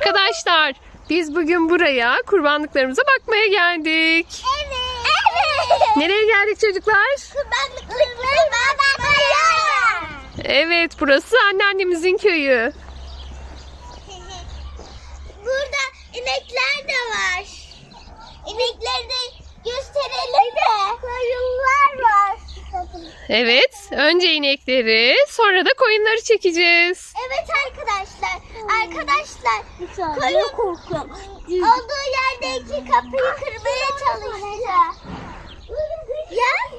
Arkadaşlar biz bugün buraya kurbanlıklarımıza bakmaya geldik. Evet. Evet. Nereye geldik çocuklar? Kurbanlıkları bakmaya. Evet burası anneannemizin köyü. Burada inekler de var. İnekleri de gösterelim mi? Koyunlar var. Evet önce inekleri sonra da koyunları çekeceğiz. Evet arkadaşlar. Arkadaşlar. Koyun korkuyorum. Olduğu yerdeki kapıyı kırmaya çalıştı. Ya.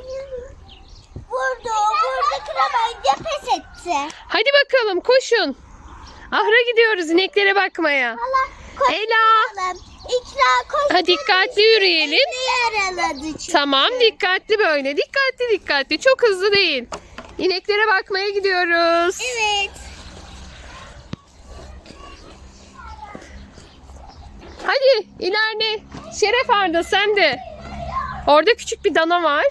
Vurdu. Vurdu kıramayınca pes etti. Hadi bakalım koşun. Ahıra gidiyoruz ineklere bakmaya. Allah. Ela. İkra koş. Ha, dikkatli yürüyelim. Ne yaraladı çünkü. Tamam dikkatli böyle dikkatli dikkatli çok hızlı değil. İneklere bakmaya gidiyoruz. Evet. Hadi ilerle. Şeref Arda sen de. Orada küçük bir dana var.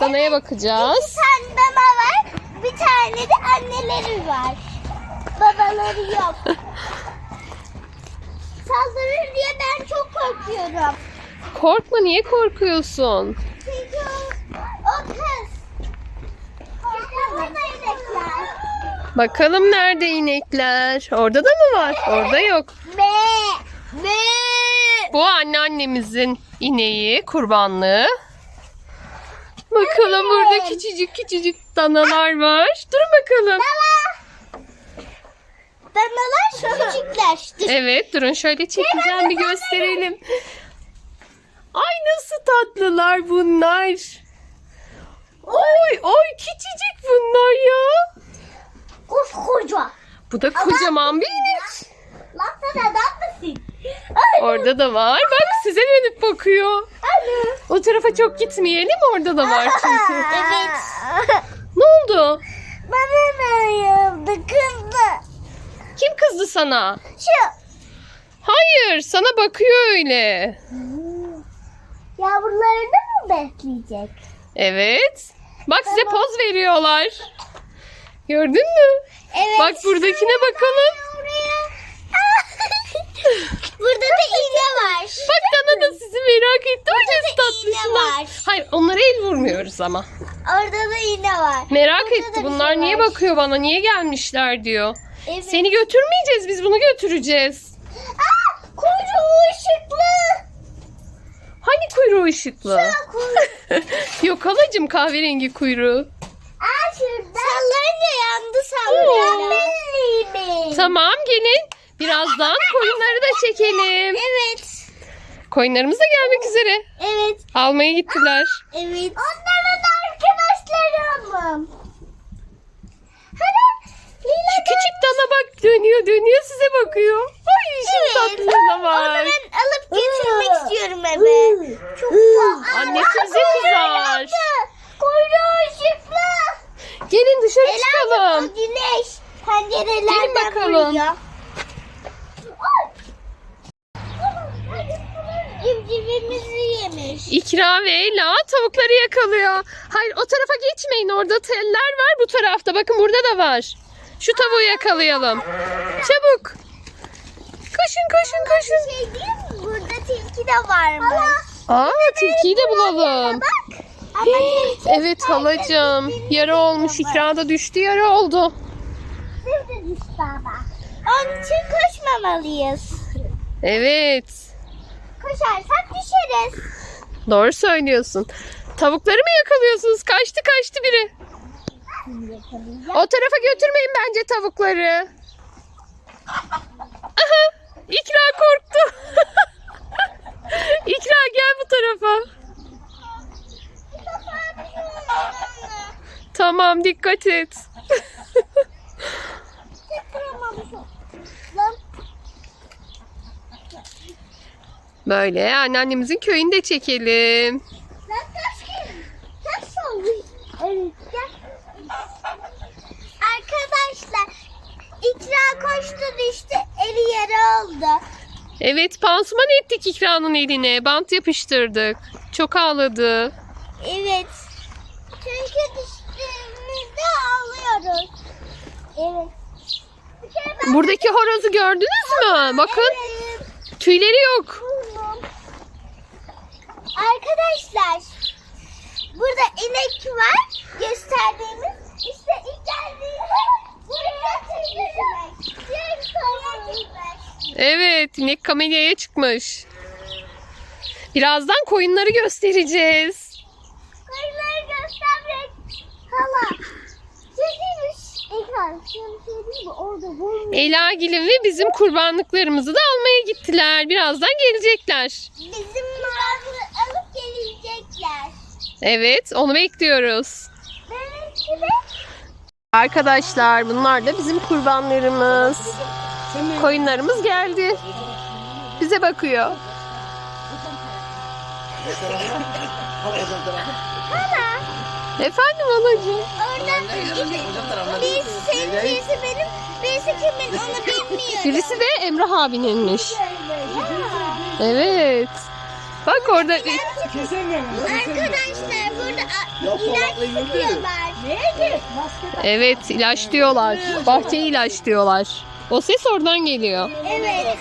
Danaya bakacağız. İki tane dana var. Bir tane de anneleri var. Babaları yok. Saldırır diye ben çok korkuyorum. Korkma niye korkuyorsun? Çünkü o, o kız. Korkuyorum. Bakalım nerede inekler? Orada da mı var? Orada yok. Me. Me. Bu anneannemizin ineği, kurbanlığı. Bakalım burada küçücük küçücük danalar var. Durun bakalım. Danalar küçükleşti. Evet durun şöyle çekeceğim bir gösterelim. Ay nasıl tatlılar bunlar. Oy oy küçücük bunlar ya. Koskoca. Bu da kocaman bir inek. Sen adam mısın? Orada da var. Bak size dönüp bakıyor. O tarafa çok gitmeyelim orada da var çünkü. Evet. Ne oldu? Bana yaptı kızdı? Kim kızdı sana? Şu Hayır sana bakıyor öyle. yavrularını mı besleyecek? Evet. Bak size poz veriyorlar. Gördün mü? Evet. Bak buradakine bakalım. Burada da iğne var. Bak Dana da sizi merak etti. Burada iğne var. Hayır onlara el vurmuyoruz ama. Orada da iğne var. Merak Burada da etti bunlar şey niye var. bakıyor bana niye gelmişler diyor. Evet. Seni götürmeyeceğiz biz bunu götüreceğiz. Aa, kuyruğu ışıklı. Hani kuyruğu ışıklı? Kuyruğu. Yok halacım kahverengi kuyruğu. Aa şurada. Sallayınca yandı sallıyor. mi? Tamam gelin. Birazdan koyunları da çekelim. Evet. Koyunlarımız da gelmek üzere. Evet. Almaya gittiler. Evet. Onların arkadaşlarım. Hani Lila Şu küçük dana bak dönüyor dönüyor size bakıyor. Ay şu Evet. tatlılığına Onu bak. ben alıp götürmek istiyorum eve. Çok Aa, Annesi bize nasıl kızar. Kuyruğu ışıklı. Gelin dışarı Ela çıkalım. güneş pencerelerden Gelin bakalım. vuruyor. Civcivimizi yemiş. İkra ve Ela tavukları yakalıyor. Hayır o tarafa geçmeyin. Orada teller var bu tarafta. Bakın burada da var. Şu tavuğu yakalayalım. Çabuk. Koşun koşun koşun. Şey mi? Burada tilki de varmış. Aa tilkiyi de bulalım. Bak. Evet halacığım. Yara olmuş. İkra da düştü yara oldu. Onun için koşmamalıyız. Evet. Koşarsak düşeriz. Doğru söylüyorsun. Tavukları mı yakalıyorsunuz? Kaçtı kaçtı biri. O tarafa götürmeyin bence tavukları. Aha, İkra korktu. İkra gel bu tarafa. Tamam dikkat et. Böyle anneannemizin köyünü de çekelim. Arkadaşlar ikra koştu düştü eli yara oldu. Evet pansuman ettik İkra'nın eline. Bant yapıştırdık. Çok ağladı. Evet. Çünkü düştüğümüzde ağlıyoruz. Evet. Bir kere Buradaki horozu gördünüz mü? Bakın Evet. tüyleri yok. Arkadaşlar burada inek var gösterdiğimiz işte ilk geldiğinde buraya çekilmek. Evet inek kamelyaya çıkmış. Birazdan koyunları göstereceğiz. Koyunları göstermek. Hala. Çekilmiş. Ekran. Mi? Orada. Elagil'in ve bizim kurbanlıklarımızı da almaya gittiler. Birazdan gelecekler. Bizim alıp Evet onu bekliyoruz. Arkadaşlar bunlar da bizim kurbanlarımız. Koyunlarımız geldi. Bize bakıyor. hala. Efendim anacığım. Orada birisi senin, birisi benim, birisi kimin onu bilmiyorum. Birisi de Emrah abininmiş. Evet. Bak orada Arkadaşlar burada ilaç sıkıyorlar. Evet ilaç diyorlar. Bahçeyi ilaç diyorlar. O ses oradan geliyor. Evet.